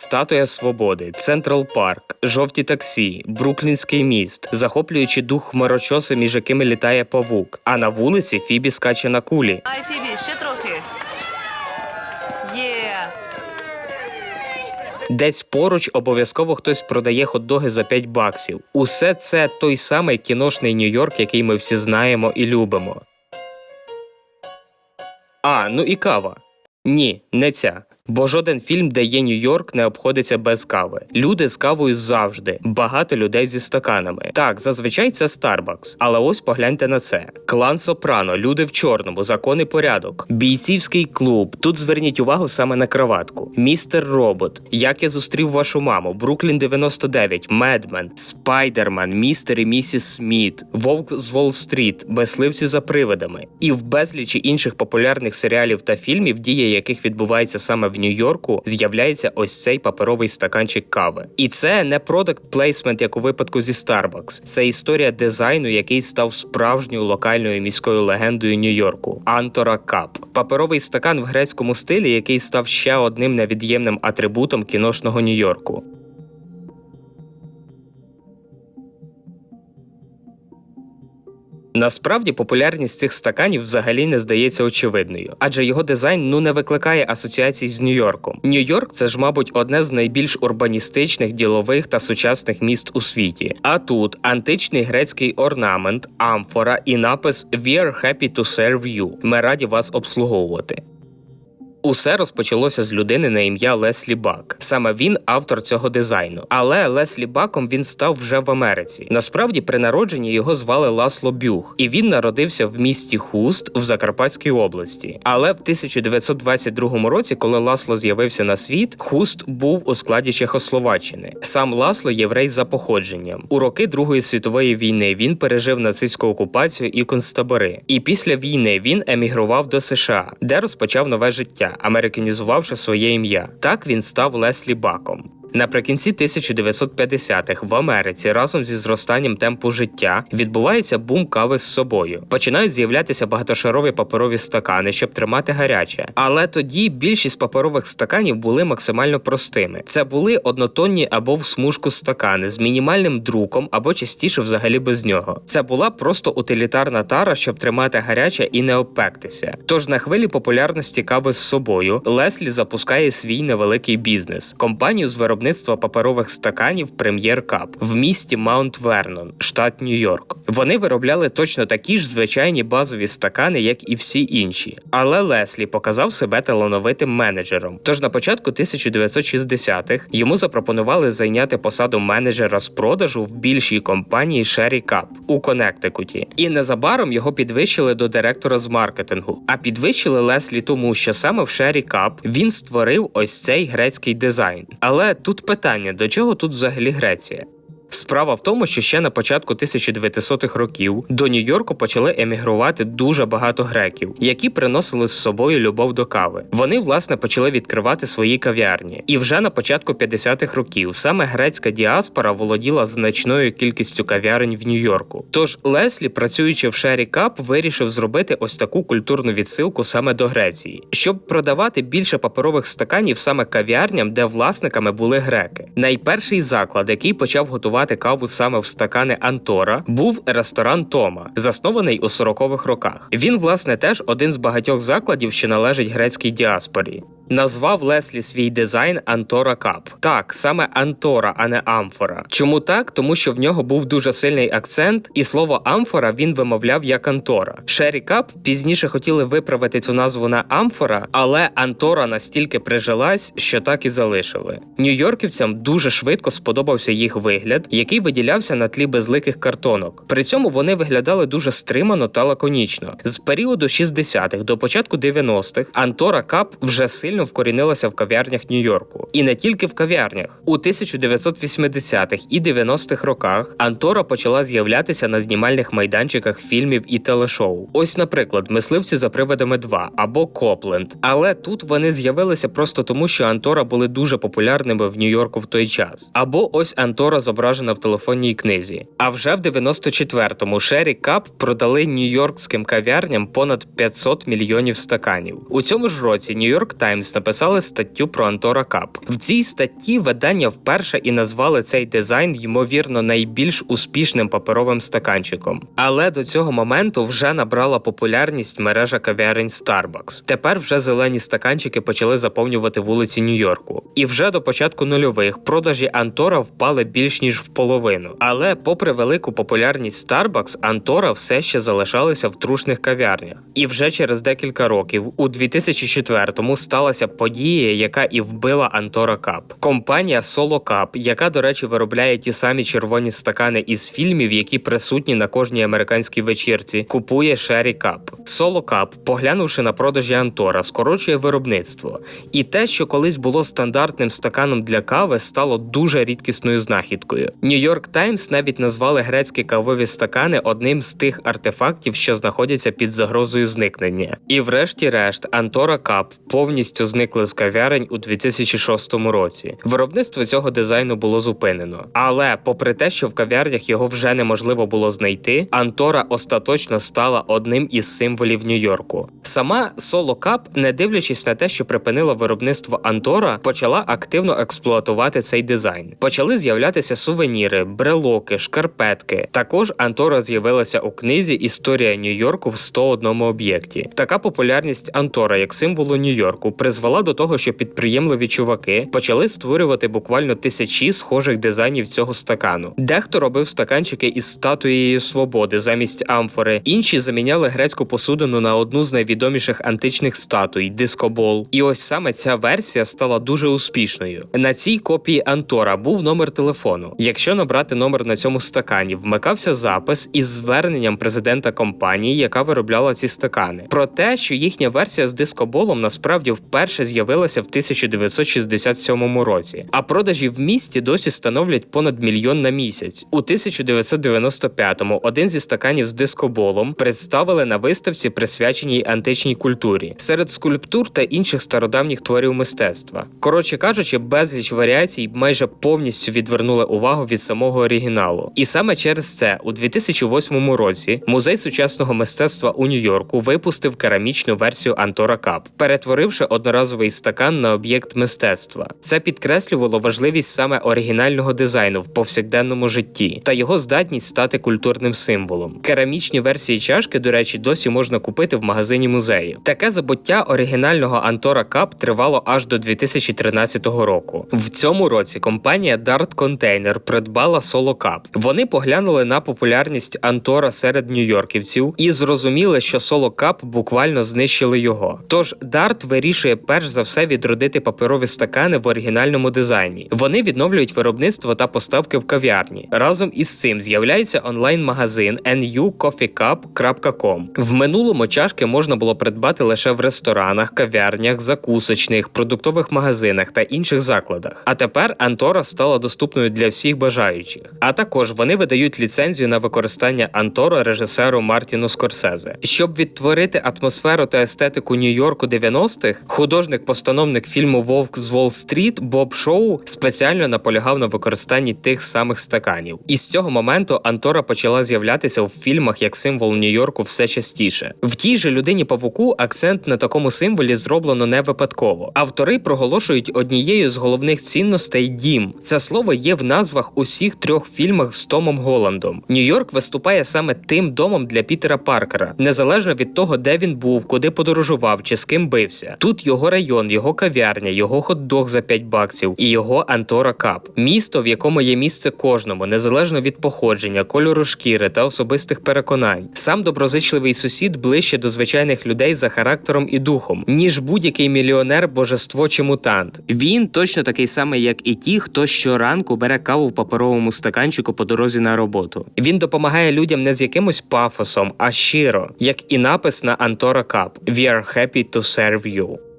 Статуя Свободи, Централ Парк, жовті таксі, Бруклінський міст, захоплюючи дух хмарочоси, між якими літає павук. А на вулиці Фібі скаче на кулі. Ай, Фібі, ще трохи. Є. Десь поруч обов'язково хтось продає хот-доги за 5 баксів. Усе це той самий кіношний Нью-Йорк, який ми всі знаємо і любимо. А, ну і кава. Ні, не ця. Бо жоден фільм, де є Нью-Йорк, не обходиться без кави. Люди з кавою завжди. Багато людей зі стаканами. Так, зазвичай це Starbucks. Але ось погляньте на це: клан Сопрано, люди в чорному, закон порядок, бійцівський клуб. Тут зверніть увагу саме на краватку. Містер Робот. Як я зустрів вашу маму, Бруклін 99, Медмен, Спайдермен, містер і місіс Сміт, Вовк з Уолл-стріт, Мисливці за привидами. І в безлічі інших популярних серіалів та фільмів, дія яких відбувається саме в Нью-Йорку, з'являється ось цей паперовий стаканчик кави. І це не продакт плейсмент, як у випадку зі Starbucks. Це історія дизайну, який став справжньою локальною міською легендою Нью-Йорку Антора Кап. Паперовий стакан в грецькому стилі, який став ще одним невід'ємним атрибутом кіношного Нью-Йорку. Насправді популярність цих стаканів взагалі не здається очевидною, адже його дизайн ну не викликає асоціацій з Нью-Йорком. Нью-Йорк це ж, мабуть, одне з найбільш урбаністичних, ділових та сучасних міст у світі. А тут античний грецький орнамент, амфора і напис «We are happy to serve you». Ми раді вас обслуговувати. Усе розпочалося з людини на ім'я Леслі Бак. Саме він автор цього дизайну. Але Леслі Баком він став вже в Америці. Насправді, при народженні його звали Ласло Бюх, і він народився в місті Хуст в Закарпатській області. Але в 1922 році, коли Ласло з'явився на світ, Хуст був у складі Чехословаччини. Сам Ласло єврей за походженням. У роки Другої світової війни він пережив нацистську окупацію і концтабори. І після війни він емігрував до США, де розпочав нове життя американізувавши своє ім'я. Так він став Леслі Баком. Наприкінці 1950-х в Америці разом зі зростанням темпу життя відбувається бум кави з собою. Починають з'являтися багатошарові паперові стакани, щоб тримати гаряче. Але тоді більшість паперових стаканів були максимально простими. Це були однотонні або в смужку стакани з мінімальним друком, або частіше взагалі без нього. Це була просто утилітарна тара, щоб тримати гаряче і не обпектися. Тож на хвилі популярності кави з собою Леслі запускає свій невеликий бізнес компанію з виробництва виробництва паперових стаканів Прем'єр Кап в місті Маунт Вернон, штат Нью-Йорк. Вони виробляли точно такі ж звичайні базові стакани, як і всі інші. Але Леслі показав себе талановитим менеджером. Тож на початку 1960-х йому запропонували зайняти посаду менеджера з продажу в більшій компанії Sherry Cup у Коннектикуті. І незабаром його підвищили до директора з маркетингу. А підвищили Леслі тому, що саме в Sherry Cup він створив ось цей грецький дизайн. Але тут питання: до чого тут взагалі Греція? Справа в тому, що ще на початку 1900-х років до Нью-Йорку почали емігрувати дуже багато греків, які приносили з собою любов до кави. Вони власне почали відкривати свої кав'ярні. І вже на початку 50-х років саме грецька діаспора володіла значною кількістю кав'ярень в Нью-Йорку. Тож Леслі, працюючи в Шері Кап, вирішив зробити ось таку культурну відсилку саме до Греції, щоб продавати більше паперових стаканів саме кав'ярням, де власниками були греки. Найперший заклад, який почав готувати подавати каву саме в стакани Антора, був ресторан Тома, заснований у 40-х роках. Він, власне, теж один з багатьох закладів, що належить грецькій діаспорі. Назвав Леслі свій дизайн Антора Кап. Так, саме Антора, а не Амфора. Чому так? Тому що в нього був дуже сильний акцент, і слово Амфора він вимовляв як Антора. Шері Кап пізніше хотіли виправити цю назву на Амфора, але Антора настільки прижилась, що так і залишили. Нью-Йорківцям дуже швидко сподобався їх вигляд, який виділявся на тлі безликих картонок. При цьому вони виглядали дуже стримано та лаконічно. З періоду 60-х до початку 90-х Антора Кап вже сильно вкорінилася в кав'ярнях Нью-Йорку. І не тільки в кав'ярнях. У 1980-х і 90-х роках Антора почала з'являтися на знімальних майданчиках фільмів і телешоу. Ось, наприклад, мисливці за привидами 2 або Копленд. Але тут вони з'явилися просто тому, що Антора були дуже популярними в Нью-Йорку в той час. Або ось Антора зображена в телефонній книзі. А вже в 94-му Шері Кап продали нью-йоркським кав'ярням понад 500 мільйонів стаканів. У цьому ж році Нью-Йорк Таймс Times написали статтю про Антора Кап. В цій статті видання вперше і назвали цей дизайн ймовірно найбільш успішним паперовим стаканчиком. Але до цього моменту вже набрала популярність мережа кав'ярень Starbucks. Тепер вже зелені стаканчики почали заповнювати вулиці Нью-Йорку. І вже до початку нульових продажі Антора впали більш ніж в половину. Але, попри велику популярність Starbucks, Антора все ще залишалися в трушних кав'ярнях. І вже через декілька років, у 2004-му, сталася подія, яка і вбила Антора Кап. Компанія Solo Cup, яка, до речі, виробляє ті самі червоні стакани із фільмів, які присутні на кожній американській вечірці, купує Sherry Cup. Solo Cup, поглянувши на продажі Антора, скорочує виробництво. І те, що колись було стандартним стаканом для кави, стало дуже рідкісною знахідкою. York Times навіть назвали грецькі кавові стакани одним з тих артефактів, що знаходяться під загрозою зникнення. І врешті-решт, Антора Кап повністю зникли з кав'ярень у 2006 році. Виробництво цього дизайну було зупинено. Але, попри те, що в кав'ярнях його вже неможливо було знайти, Антора остаточно стала одним із символів Нью-Йорку. Сама Соло Кап, не дивлячись на те, що припинила виробництво Антора, почала активно експлуатувати цей дизайн. Почали з'являтися сувеніри, брелоки, шкарпетки. Також Антора з'явилася у книзі Історія Нью-Йорку в 101 об'єкті. Така популярність Антора як символу Нью-Йорку призвела до того, що підприємливі чуваки почали створювати буквально тисячі схожих дизайнів цього стакану. Дехто робив стаканчики із статуєю свободи замість амфори, інші заміняли грецьку посудину на одну з найвідоміших античних статуй дискобол. І ось саме ця версія стала дуже успішною. На цій копії Антора був номер телефону. Якщо набрати номер на цьому стакані, вмикався запис із зверненням президента компанії, яка виробляла ці стакани. Про те, що їхня версія з дискоболом насправді вперше з'явилася в 1967 році, а продажі в місті досі становлять понад мільйон на місяць. У 1995-му один зі стаканів з дискоболом представили на виставці, присвяченій античній культурі, серед скульптур та інших стародавніх творів мистецтва. Коротше кажучи, безліч варіацій майже повністю відвернули увагу від самого оригіналу. І саме через це у 2008 році музей сучасного мистецтва у Нью-Йорку випустив керамічну версію Антора Кап, перетворивши одноразовий стакан на об'єкт мистецтва. Це підкреслювало важливість саме оригінального дизайну в повсякденному житті та його здатність стати культурним символом. Керамічні версії чашки, до речі, досі можна купити в магазині музею. Таке забуття оригінального Антора Кап тривало аж до 2013 року. В цьому році компанія Dart Container придбала Solo Cup. Вони поглянули на популярність Антора серед нью-йорківців і зрозуміли, що Solo Cup буквально знищили його. Тож Dart вирішує перш за все відродити паперові стакани в оригінальному дизайні. Вони відновлюють виробництво та поставки в кав'ярні. Разом із цим з'являється онлайн-магазин nucoffeecup.com. В минулому чашки можна було придбати лише в ресторанах, кав'ярнях, закусочних, продуктових магазинах та інших закладах. А тепер Антора стала доступною для всіх бажаючих. А також вони видають ліцензію на використання Антора режисеру Мартіну Скорсезе. Щоб відтворити атмосферу та естетику Нью-Йорку 90-х, художник-постановник фільму Вовк з Уолл-стріт Боб Шоу спеціально наполягав на використанні тих самих стаканів. І з цього моменту Антора почала з'являтися в фільмах як символ Нью-Йорку все частіше. В тій же людині павуку акцент на такому символі зроблено не випадково. Автори проголошують однією з головних цінностей дім. Це слово є в назвах усіх трьох фільмах з Томом Голландом. Нью-Йорк виступає саме тим домом для Пітера Паркера, незалежно від того, де він був, куди подорожував чи з ким бився. Тут його район, його кав'ярня, його хот-дог за 5 баксів і його Антора Кап. Місто, в якому є місце кожному, незалежно від походження, кольору шкіри та особистих переконань. Сам доброзичливий сусід ближче до звичайних людей за характером і духом, ніж будь-який мільйонер, божество чи мутант. Він точно такий самий, як і ті, хто щоранку бере каву в паперовому стаканчику по дорозі на роботу. Він допомагає людям не з якимось пафосом, а щиро, як і напис на Антора Кап «We are happy to serve you».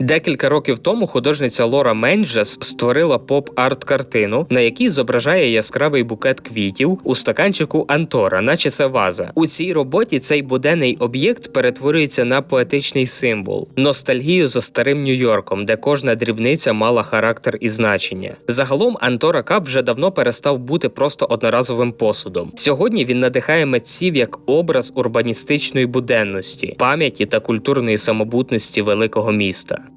Декілька років тому художниця Лора Менджес створила поп-арт картину, на якій зображає яскравий букет квітів у стаканчику Антора, наче це ваза. У цій роботі цей буденний об'єкт перетворюється на поетичний символ, ностальгію за старим Нью-Йорком, де кожна дрібниця мала характер і значення. Загалом Антора Кап вже давно перестав бути просто одноразовим посудом. Сьогодні він надихає митців як образ урбаністичної буденності, пам'яті та культурної самобутності великого міста.